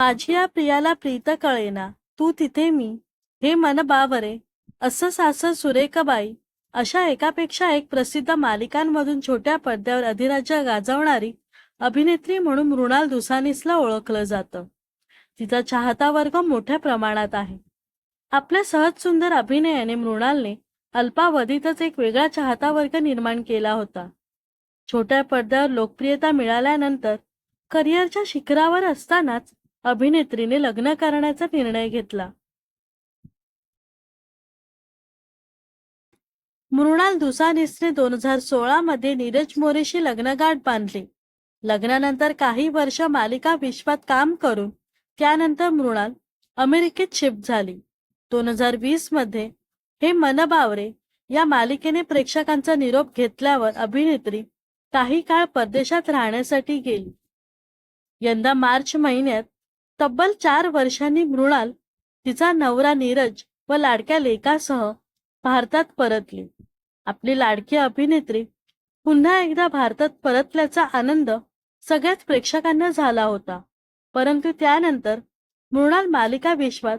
माझी या प्रियाला प्रीत कळेना. तू तिथे मी. हे मन बावरे असं सासर सुरेखाबाई. अशा एकापेक्षा एक प्रसिद्ध मालिकांमधून छोट्या पडद्यावर अधिराज्य गाजवणारी अभिनेत्री म्हणून मृणाल दुसानीसला ओळखलं जातं. तिचा चाहता वर्ग मोठ्या प्रमाणात आहे. आपल्या सहज सुंदर अभिनयाने मृणालने अल्पावधीतच एक वेगळा चाहता वर्ग निर्माण केला होता. छोट्या पडद्यावर लोकप्रियता मिळाल्यानंतर करिअरच्या शिखरावर असतानाच अभिनेत्रीने लग्न करण्याचा निर्णय घेतला. मृणाल दुसानीसने दोन हजार सोळा मध्ये नीरज मोरेशी लग्नगाठ बांधली. लग्नानंतर काही वर्ष मालिका विश्वात काम करून त्यानंतर मृणाल अमेरिकेत शिफ्ट झाली. दोन हजार वीसमध्ये हे मन बावरे या मालिकेने प्रेक्षकांचा निरोप घेतल्यावर अभिनेत्री काही काळ परदेशात राहण्यासाठी गेली. यंदा मार्च महिन्यात तब्बल चार वर्षांनी मृणाल तिचा नवरा नीरज व लाडक्या लेकासह भारतात परतली. आपली लाडकी अभिनेत्री पुन्हा एकदा भारतात परतल्याचा आनंद सगळ्याच प्रेक्षकांना झाला होता. परंतु त्यानंतर मृणाल मालिका विश्वात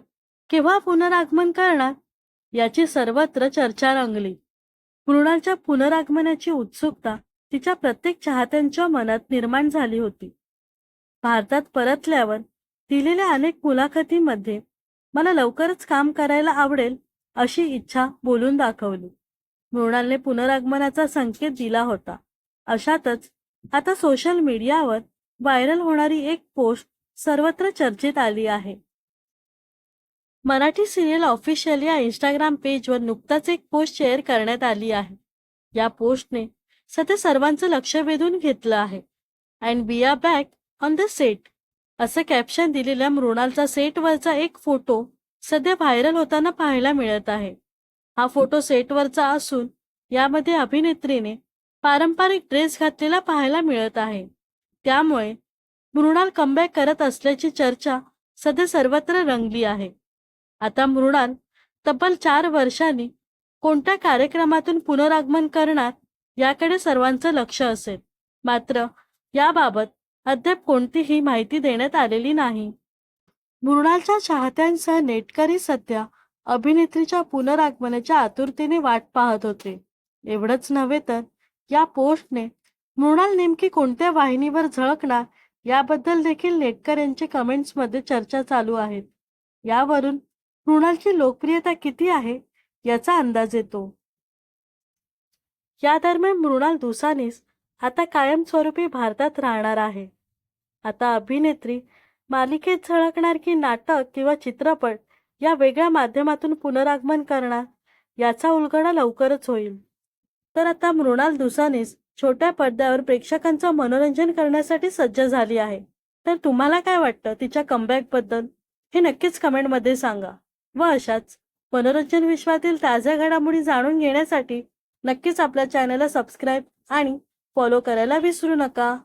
केव्हा पुनरागमन करणार याची सर्वत्र चर्चा रंगली. मृणालच्या पुनरागमनाची उत्सुकता तिच्या प्रत्येक चाहत्यांच्या मनात निर्माण झाली होती. भारतात परतल्यावर दिलेल्या अनेक मुलाखतीमध्ये मला लवकरच काम करायला आवडेल अशी इच्छा बोलून दाखवली. मृणालने पुनरागमनाचा संकेत दिला होता. अशातच आता सोशल मीडियावर व्हायरल होणारी एक पोस्ट सर्वत्र चर्चेत आली आहे. मराठी सिरियल ऑफिशियल या इंस्टाग्राम पेजवर नुकताच एक पोस्ट शेअर करण्यात आली आहे. या पोस्टने सध्या सर्वांचं लक्ष वेधून घेतलं आहे. And B R back on the set. असं कॅप्शन दिलेल्या मृणालचा सेटवरचा एक फोटो सध्या व्हायरल होताना पाहायला मिळत आहे. हा फोटो सेटवरचा असून यामध्ये अभिनेत्रीने पारंपरिक ड्रेस घातलेला पाहायला मिळत आहे. त्यामुळे मृणाल कमबॅक करत असल्याची चर्चा सध्या सर्वत्र रंगली आहे. आता मृणाल तब्बल चार वर्षांनी कोणत्या कार्यक्रमातून पुनरागमन करणार याकडे सर्वांचं लक्ष असेल. मात्र याबाबत अद्याप कोणतीही माहिती देण्यात आलेली नाही. मृणालच्या चाहत्यांसह नेटकरी सध्या अभिनेत्रीच्या पुनरागमनाच्या आतुरतेने वाट पाहत होते. एवढंच नव्हे तर या पोस्टने मृणाल नेमकी कोणत्या वाहिनीवर झळकणार याबद्दल देखील नेटकर यांच्या कमेंट्समध्ये चर्चा चालू आहेत यावरून मृणालची लोकप्रियता किती आहे याचा अंदाज येतो. या दरम्यान मृणाल दुसानीस आता कायमस्वरूपी भारतात राहणार आहे. आता अभिनेत्री मालिकेत झळकणार की नाटक किंवा चित्रपट या वेगळ्या माध्यमातून पुनरागमन करणार याचा उलगडा लवकरच होईल. तर आता मृणाल दुसानीस छोट्या पडद्यावर प्रेक्षकांचं मनोरंजन करण्यासाठी सज्ज झाली आहे. तर तुम्हाला काय वाटतं तिच्या कमबॅकबद्दल हे नक्कीच कमेंटमध्ये सांगा. व अशाच मनोरंजन विश्वातील ताज्या घडामोडी जाणून घेण्यासाठी नक्कीच आपल्या चॅनलला सबस्क्राईब आणि फॉलो करायला विसरू नका.